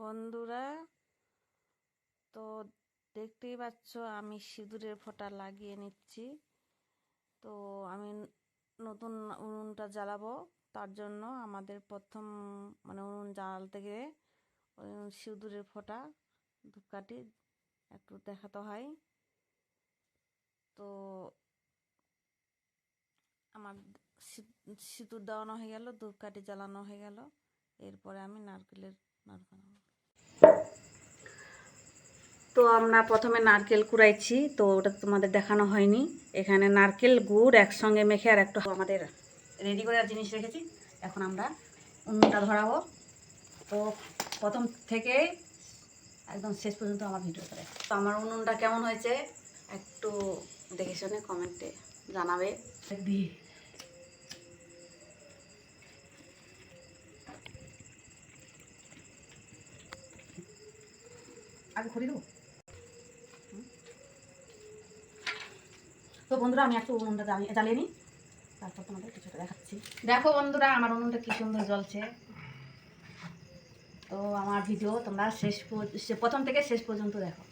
বন্ধুরা, তো দেখতেই পাচ্ছ আমি সিঁদুরের ফোঁটা লাগিয়ে নিচ্ছি। তো আমি নতুন উনুনটা জ্বালাবো, তার জন্য আমাদের প্রথম মানে উনুন জ্বালাতে গেলে সিঁদুরের ফোঁটা, ধূপকাঠি একটু দেখাতে হয়। তো আমার সিঁদুর দেওয়ানো হয়ে গেল, ধূপকাঠি জ্বালানো হয়ে গেল। এরপরে আমি নারকেলের তো আমরা প্রথমে নারকেল কুড়াইছি, তো ওটা তোমাদের দেখানো হয়নি। এখানে নারকেল গুড় একসঙ্গে মেখে আর একটু আমাদের রেডি করে আর জিনিস রেখেছি। এখন আমরা উনুনটা ধরাবো। তো প্রথম থেকে একদম শেষ পর্যন্ত আমার ভিডিও করে। তো আমার উনুনটা কেমন হয়েছে একটু দেখে শুনে কমেন্টে জানাবে। আগে খড়ি দেবো তো বন্ধুরা আমি একটু উনুনটা জ্বালিয়ে নিই। তারপর তোমাদের কিছুটা দেখাচ্ছি। দেখো বন্ধুরা আমার উনুনটা কি সুন্দর জ্বলছে। তো আমার ভিডিও তোমরা শেষ পর্য- প্রথম থেকে শেষ পর্যন্ত দেখো।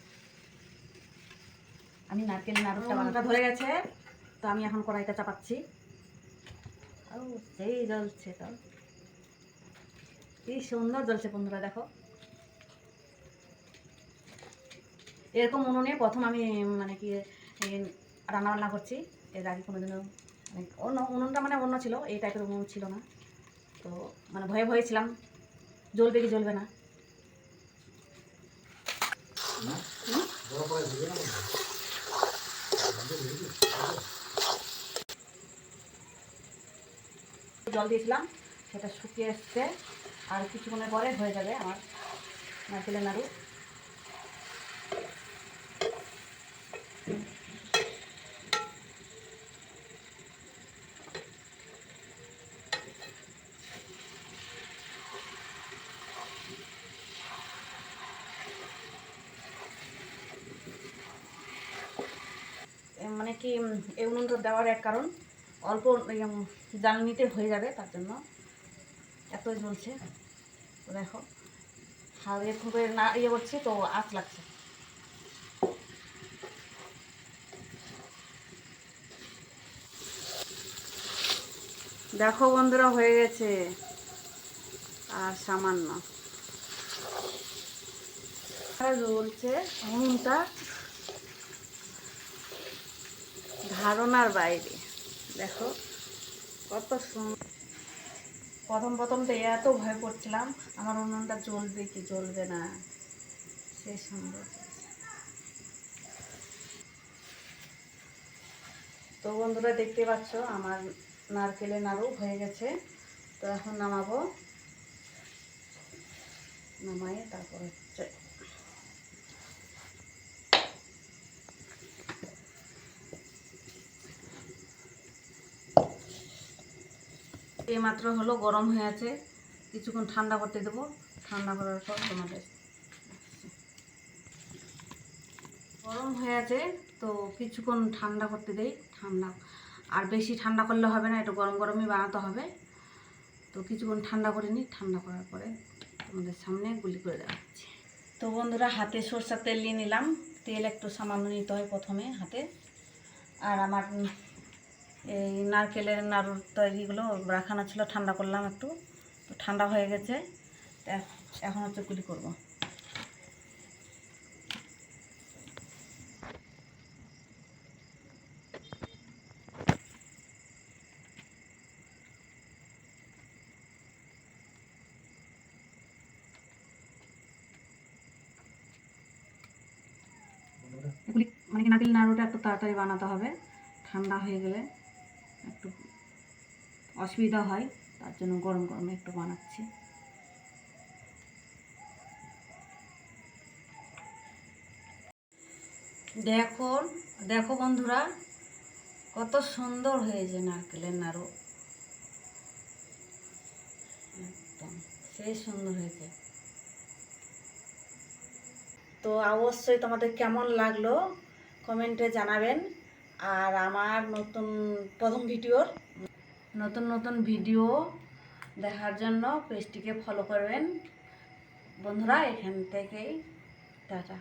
আমি নারকেল নাড়ুটা বানাটা ধরে গেছে। তো আমি এখন কড়াইটা চাপাচ্ছি। ও সেই জ্বলছে তো। কি সুন্দর জ্বলছে বন্ধুরা দেখো। এরকম উনুনে প্রথম আমি মানে কি রান্না বান্না করছি। এর আগে কোনোদিনও মানে অন্য, উনুনটা মানে অন্য ছিল, এই টাইপের উনুন ছিল না। তো মানে ভয়ে ভয়ে ছিলাম। জ্বলবে কি জ্বলবে না। জল দিয়েছিলাম, সেটা শুকিয়ে এসছে। আর কিছুক্ষণের পরে হয়ে যাবে আমার নারকেলের নাড়ু এ মানে কি এই উনুনটা দেওয়ার এক কারণ। অল্প জ্বালানিতে হয়ে যাবে, তার জন্য এত জ্বলছে। দেখো হাওয়ে খুবই না ইয়ে করছে তো আঁচ লাগছে। দেখো বন্ধুরা, হয়ে গেছে। আর সামান্য। জ্বলছে, উনুনটা ধারণার বাইরে। দেখো, কত সুন্দর। প্রথম প্রথম তো এত ভয় করছিলাম, আমার উনুনটা জ্বলবে কি জ্বলবে না। সেই সুন্দর। তো বন্ধুরা, দেখতে পাচ্ছ, আমার নারকেলের নাড়ু হয়ে গেছে। তো এখন নামাবো। নামাই তারপর হচ্ছে এই মাত্র হলো গরম হয়ে আছে। কিছুক্ষণ ঠান্ডা করতে দেবো। ঠান্ডা করার পর তোমাদের গরম হয়ে আছে, তো কিছুক্ষণ ঠান্ডা করতে দেই। ঠান্ডা, আর বেশি ঠান্ডা করলে হবে না একটু গরম গরমই বানাতে হবে। তো কিছুক্ষণ ঠান্ডা করে নিই, ঠান্ডা করার পরে তোমাদের সামনে গুলি করে দেখাচ্ছি। তো বন্ধুরা, হাতে সরষের তেল নিয়ে নিলাম। তেল একটু সামান্য নিতে হয় প্রথমে হাতে। আর আমার এই নারকেলের নাড়ুর তৈরিগুলো রাখানো ছিল, ঠান্ডা করলাম একটু। তো ঠান্ডা হয়ে গেছে এখন হচ্ছে গুলি করব। মানে নারকেল নাড়ুটা একটু তাড়াতাড়ি বানাতে হবে? ঠান্ডা হয়ে গেলে। একটু অসুবিধা হয়, তার জন্য গরম গরমে একটু বানাচ্ছি। দেখো দেখো বন্ধুরা, কত সুন্দর হয়েছে নারকেলের নাড়ু। একদম সেই সুন্দর হয়েছে। তো অবশ্যই তোমাদের কেমন লাগল, কমেন্টে জানাবেন। আর আমার নতুন, প্রথম ভিডিওর নতুন নতুন ভিডিও দেখার জন্য পেজটিকে ফলো করবেন। বন্ধুরা, এখান থেকেই টাটা।